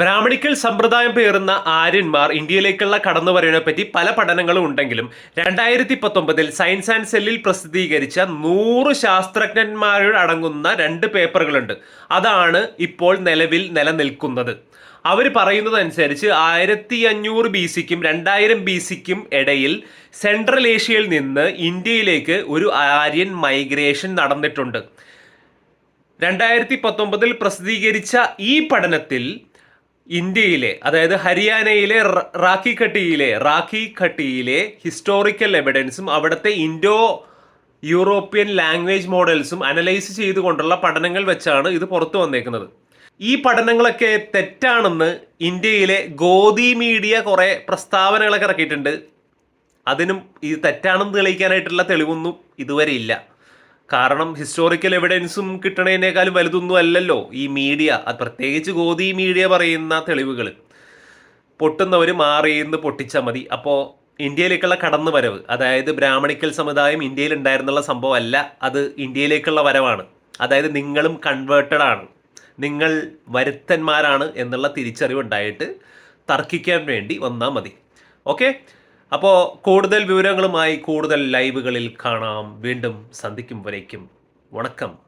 Brahmanical സമ്പ്രദായം പേറുന്ന ആര്യന്മാർ ഇന്ത്യയിലേക്കുള്ള കടന്നുവരവിനെ പറ്റി പല പഠനങ്ങളും ഉണ്ടെങ്കിലും രണ്ടായിരത്തി പത്തൊമ്പതിൽ സയൻസ് ആൻഡ് സെല്ലിൽ പ്രസിദ്ധീകരിച്ച നൂറ് ശാസ്ത്രജ്ഞന്മാരോട് അടങ്ങുന്ന രണ്ട് പേപ്പറുകളുണ്ട്. അതാണ് ഇപ്പോൾ നിലവിൽ നിലനിൽക്കുന്നത്. അവർ പറയുന്നതനുസരിച്ച് ആയിരത്തി അഞ്ഞൂറ് ബി സിക്കും രണ്ടായിരം ബി സിക്കും ഇടയിൽ സെൻട്രൽ ഏഷ്യയിൽ നിന്ന് ഇന്ത്യയിലേക്ക് ഒരു ആര്യൻ മൈഗ്രേഷൻ നടന്നിട്ടുണ്ട്. രണ്ടായിരത്തി പത്തൊമ്പതിൽ പ്രസിദ്ധീകരിച്ച ഈ പഠനത്തിൽ ഇന്ത്യയിലെ അതായത് ഹരിയാനയിലെ റാഖി ഖട്ടിയിലെ റാഖി ഖട്ടിയിലെ ഹിസ്റ്റോറിക്കൽ എവിഡൻസും അവിടുത്തെ ഇൻഡോ യൂറോപ്യൻ ലാംഗ്വേജ് മോഡൽസും അനലൈസ് ചെയ്തുകൊണ്ടുള്ള പഠനങ്ങൾ വെച്ചാണ് ഇത് പുറത്തു വന്നേക്കുന്നത്. ഈ പഠനങ്ങളൊക്കെ തെറ്റാണെന്ന് ഇന്ത്യയിലെ ഗോദി മീഡിയ കുറേ പ്രസ്താവനകളൊക്കെ ഇറക്കിയിട്ടുണ്ട്. അതിനും ഇത് തെറ്റാണെന്ന് തെളിയിക്കാനായിട്ടുള്ള തെളിവൊന്നും ഇതുവരെ ഇല്ല. കാരണം ഹിസ്റ്റോറിക്കൽ എവിഡൻസും കിട്ടണതിനേക്കാളും വലുതൊന്നും അല്ലല്ലോ ഈ മീഡിയ അത് പ്രത്യേകിച്ച് ഗോതി മീഡിയ പറയുന്ന തെളിവുകൾ പൊട്ടുന്നവർ മാറിയെന്ന് പൊട്ടിച്ചാൽ മതി. അപ്പോൾ ഇന്ത്യയിലേക്കുള്ള കടന്നു വരവ് അതായത് ബ്രാഹ്മണിക്കൽ സമുദായം ഇന്ത്യയിൽ ഉണ്ടായിരുന്നുള്ള സംഭവമല്ല അത് ഇന്ത്യയിലേക്കുള്ള വരവാണ്. അതായത് നിങ്ങളും കൺവേർട്ടഡ് ആണ്. നിങ്ങൾ വരുത്തന്മാരാണ് എന്നുള്ള തിരിച്ചറിവ് ഉണ്ടായിട്ട് തർക്കിക്കാൻ വേണ്ടി വന്നാൽ മതി. ഓക്കെ അപ്പോൾ കൂടുതൽ വിവരങ്ങളുമായി കൂടുതൽ ലൈവുകളിൽ കാണാം. വീണ്ടും സന്ധിക്കും വരയ്ക്കും വണക്കം.